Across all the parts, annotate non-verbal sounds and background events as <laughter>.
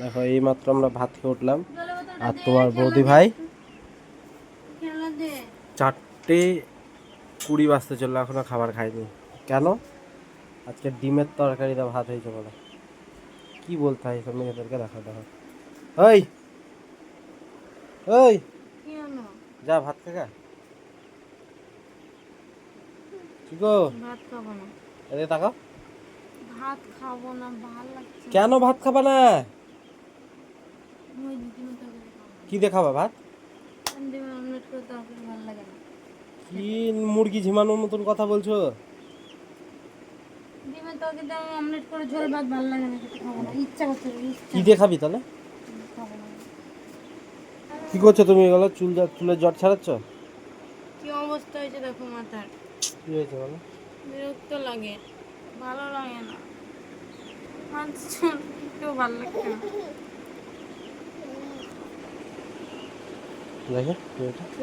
দেখো এই মাত্র আমরা ভাত খেয়ে উঠলাম। আর তোমার বৌদি ভাই? চারটে কুড়ি বাজতে চলল এখনও খাবার খাইনি কেন? আজকে ডিমের তরকারিতে ভাত হয়েছে বলে। কি বলতে হয় সব মেয়েদেরকে? দেখো দেখো। ওই ওই যা ভাত কি গো ভাত খাব না। এদিকে তাকাও। ভাত খাব না ভালো লাগছে কেন ভাত খাবা না ওই ডিমের তরকারি খাব কি দেখাবা ভাত? কি মুরগি ঝিমানোর মতন কথা বলছো? কি দিয়ে খাবি তাহলে? কি করছ তুমি এগুলো? চুল চুলের জট ছাড়াচ্ছ? কি অবস্থা হয়েছে দেখো মাথার। কি হয়েছে বলো? বিরক্ত লাগে ভালো লাগে না। একটু ভালো লাগছে না। দেখে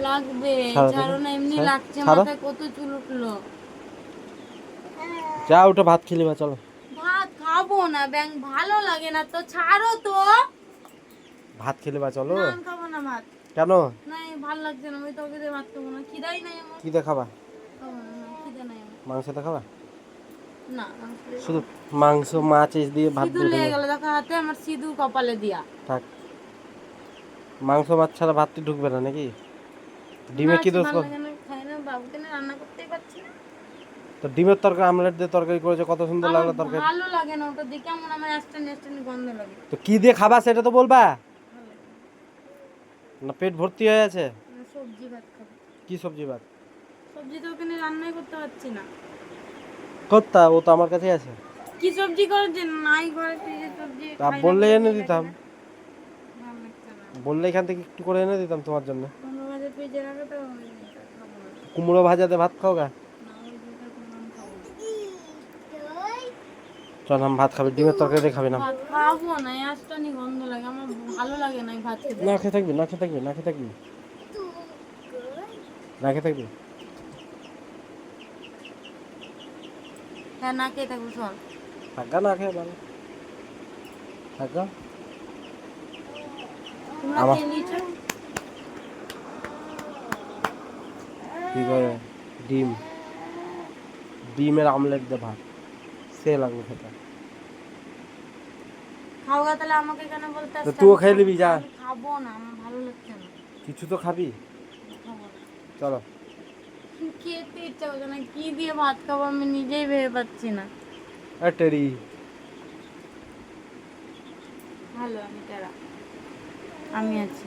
লাগবে ছাড়ো না এমনি লাগছে মাথায় কত চুল উঠল। যা ওটা ভাত খেলি বা চলো। ভাত খাব না ব্যাং ভালো লাগে না তো ছাড়ো তো। ভাত খেলে বা চলো। না খাব না ভাত। কেন? নাই ভালো লাগছে না দিয়ে ভাত খাব না। খিদাই নাই আমার। কি দিয়ে খাবা? খাব না না, নাই মাংস দিয়ে খাবা? না শুধু মাংস মাছ দিয়ে ভাত দিয়ে গেল দেখো হাতে আমার সিঁদুর কপালে দিয়া। থাক। মাংস মাছ ছাড়া ভাতটি ঢুকবে না নাকি? ডিমে কি দোষ বাবুকে না রান্না করতেই পারছি না। তো ডিমের তরকারি আমলেট দিয়ে তরকারি করেছে কত সুন্দর লাগল তরকারি? ভালো লাগে না ওটা দেখে আমার অ্যাস্টান অ্যাস্টান গন্ধ লাগে। তো কি দিয়ে খাবা সেটা তো বলবা? না পেট ভর্তি হয়ে আছে। সবজি ভাত খাব। কি সবজি ভাত? সবজি তো ওখানে রান্নাই করতে পারছি না। করতা ও তো আমার কাছেই আছে। কি সবজি করে যে নাই ঘরে সবজি তা বললে এনে দিতাম। বললে এখান থেকে একটু করে এনে দিতাম তোমার জন্য। কুমড়ো ভাজাতে ভাত খাও গা? চল আমি ভাত খাবি ডিমের তরকারি না। খাব না অ্যাস্টানি গন্ধ লাগে আমার ভালো লাগে না ভাত খেতে। না খেয়ে থাকবি না খেয়ে থাকবি না খেয়ে থাকবি। না খেয়ে থাকবি? হ্যাঁ না খেয়ে থাকব চল। থাকা না খেয়ে ভালো থাকা আমার- কি করে? ডিম। ডিমের আমলেট দিয়ে ভাত। সে লাগবে খেতে। খাও গা তাহলে আমাকে কেন বলতে তো তুইও খেয়ে নিবি, যা। খাব না আমার ভালো লাগছে না। কিছু তো খাবি? চলো। খেতে ইচ্ছা করছে না কি দিয়ে ভাত খাব আমি নিজেই ভেবে পাচ্ছি না। এ টেরি। ভালো আমি তারা আমি আছি।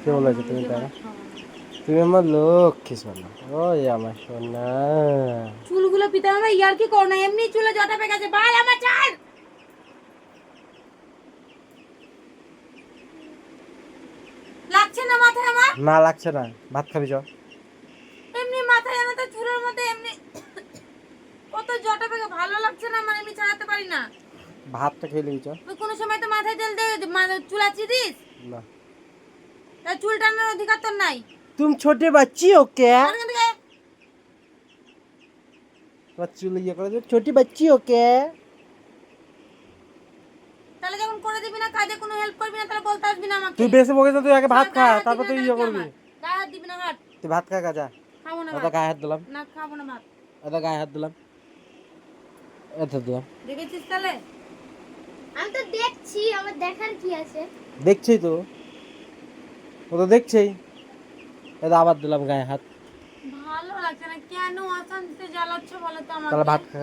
কে বলেছে তুমি তারা। তুমি আমার লক্ষ্মী সোনা। ওই আমার সোনা। চুলগুলো পিতা আমার ইয়ার কি করো না এমনি চুলে জটা পেকে গেছে। ভাই আমার চাল লাগছে না মাথায় আমার? না লাগছে না। ভাত খাবি চ। এমনি মাথায় আমার তো চুলের মধ্যে এমনি <coughs> কত জটা পেকে ভালো লাগছে না মানে আমি ছাড়াতে পারি না। ভাতটা খেয়ে নিয়েছ? তুই কোনো সময় তো মাথায় তেল দে মানে চুল আছি দিস? না। তা চুল টানার অধিকার তোর নাই। তুমি ছোট বাচ্চি ওকে? তোমার চুল ইয়ে করে দেবে ছোট বাচ্চি ওকে? তাহলে যখন করে দিবি না কাজে কোনো হেল্প করবি না তাহলে বলতে আসবি না আমাকে। তুই বেশি বকিস তুই আগে ভাত খা তারপর তুই ইয়ে করবি। গায়ে হাত দিবি না ভাত তুই ভাত খা গাজা খাব না গায়ে হাত দিলাম। না খাব না ভাত। এটা গায়ে হাত দিলাম। এটা দিলাম। দেখেছিস তাহলে? আমি তো দেখছি আমার দেখার কি আছে? দেখছেই তো। ও তো দেখছেই। এটা আবার দিলাম গায়ে হাত। ভালো লাগছে না কেন অশান্তিতে জ্বালাচ্ছ বলো তো তাহলে ভাত খা।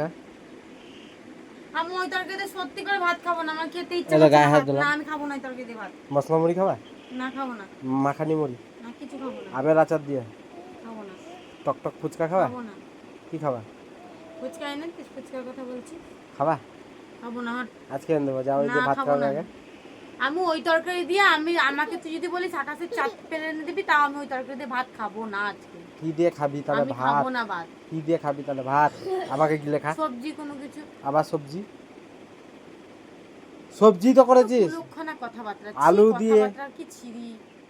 আমি ওই তরকারিতে সত্যি করে ভাত খাব না আমার খেতে ইচ্ছা করছে গায়ে হাত দিলাম। না আমি খাব না ওই তরকারিতে ভাত। মশলা মুড়ি খাবা? না খাব না। মাখানি মুড়ি? না কিছু খাব না। আমের আচার দিয়ে? খাব না। টক টক ফুচকা খাবা? খাব না। কি খাবা? ফুচকা এনে ফুচকার কথা বলছি খাবা? খাব না আজকে এনে দেবো যাও যে ভাত খাব আগে। আমি ওই তরকারি দিয়ে আমি আমাকে তুই যদি বলিস আকাশের চাট পেরে এনে দিবি তাও আমি ওই তরকারি দিয়ে ভাত খাব না আজকে। কি দিয়ে খাবি তাহলে ভাত? খাব না ভাত। কি দিয়ে খাবি তাহলে ভাত? আমাকে সবজি কোনো কিছু। আবার সবজি? সবজি তো করেছিস। আলু দিয়ে-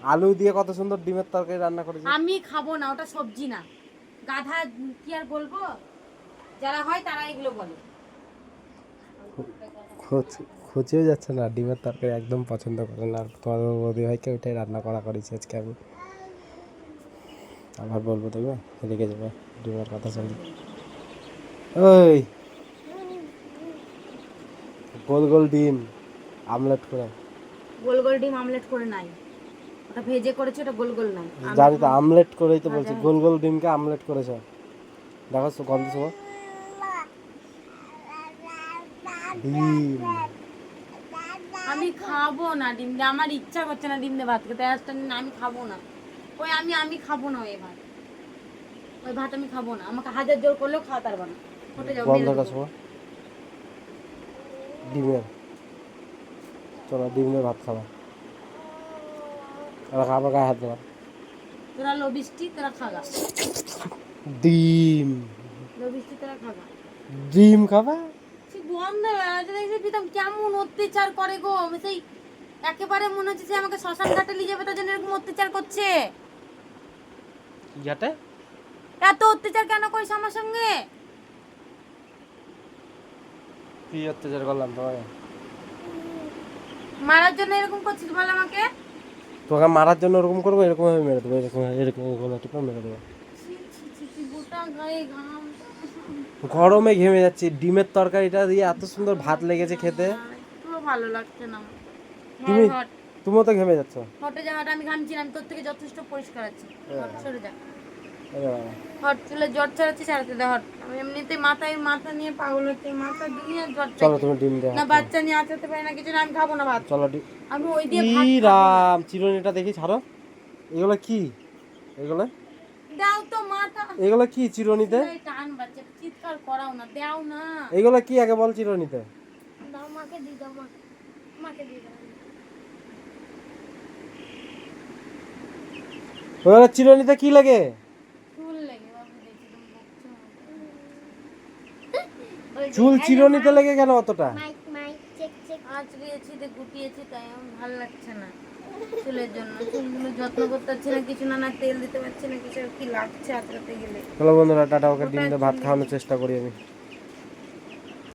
আলু দিয়ে কত সুন্দর ডিমের তরকারি রান্না করেছিস। আমি খাব না ওটা সবজি না। গাধা কি আর বলব? যারা হয় তারা এগুলো বলে। খুঁজেও যাচ্ছে না। ডিমের তরকারি একদম পছন্দ করে না। আর তোমাদের বৌদি ভাইকে ওইটাই রান্না করা করেছি আজকে আমি। আবার বলব দেখবে? রেগে যাবে। ডিমের কথা শুনলে ওই! গোল গোল ডিম আমলেট করে। গোল গোল ডিম আমলেট করে নাই। ওটা ভেজে করেছে ওটা গোল গোল নাই। জানি তো আমলেট করেই তো বলছি। গোল গোল ডিমকে আমলেট করেছে। দেখো গন্ধ শোনো। ডিম। আমি খাব না ডিম দিয়ে। আমার ইচ্ছা করছে না ডিম দিয়ে ভাত খেতে। আজটা না আমি খাব না। ওই আমি আমি খাব না ওই ভাত। ওই ভাত আমি খাব না। আমাকে হাজার জোর করলেও খাওয়া পারব না। যাব? গন্ধটা। ডিমের। চলো ডিমের ভাত খাবা। এবার খাবার গায়ে হাত দেওয়া। তোরা লো বৃষ্টি তোরা খাগা। ডিম। লো বৃষ্টি তোরা খাগা। ডিম খাবা? সে গন্ধ দেখছি প্রীতম কেমন অত্যাচার করে গো? সেই একেবারে মনে হচ্ছে যে আমাকে শ্মশান ঘাটে নিয়ে যাবে তার জন্য এরকম অত্যাচার করছে। কি ঘাটে এত অত্যাচার কেন করিস আমার সঙ্গে? কি অত্যাচার করলাম তোমাকে? মারার জন্য এরকম করছিস বল আমাকে? তোমাকে মারার জন্য ওরকম করব এরকম ভাবে মেরে দেবো এরকম এরকম এরকম টিপে মেরে দেবো। ছি, ছি, ছি, ছি, গোটা গায়ে ঘাম। গরমে ঘেমে যাচ্ছি ডিমের তরকারিটা দিয়ে এত সুন্দর ভাত লেগেছে খেতে। একটুও ভালো লাগছে না। তুমি হট। তুমিও তো ঘেমে যাচ্ছ। হটে যাওয়াটা আমি ঘামছি না আমি তোর থেকে যথেষ্ট পরিষ্কার আছি। হট সরে যা। হট চলে জ্বর ছাড়াচ্ছি ছাড়াতে দে হট। আমি এমনিতে মাথায় মাথা নিয়ে পাগল হচ্ছে মাথা দুনিয়ার জ্বর চলো তুমি ডিম না বাচ্চা নিয়ে আচাতে পারি না কিছু না আমি খাব না ভাত। চলো ডিম আমি ওই দিয়ে ভাত রাম চিরুনিটা দেখি ছাড়ো। এগুলো কি? এগুলো? দাও তো মাথা। এগুলো কি চিরুনিতে? টান বাচ্চা চিৎকার করাও না দাও না। এগুলো কি আগে বল চিরুনিতে? দাও মাকে দি দাও মা। মাকে দি দাও। ওগুলো চিরুনিতে কি লাগে? চুল চিরুনিতে লেগে কেন অতটা? Mic mic check check. আঁচড়িয়েছি দিয়ে গুটিয়েছি তাই ভালো লাগছে না। চুলের জন্য। চুলগুলো যত্ন করতে পারছি না কিছু না না তেল দিতে পারছি না কিছু কি লাগছে আঁচড়াতে গেলে। চলো বন্ধুরা টাটা ওকে দিন ভাত খাওয়ানোর চেষ্টা করি আমি।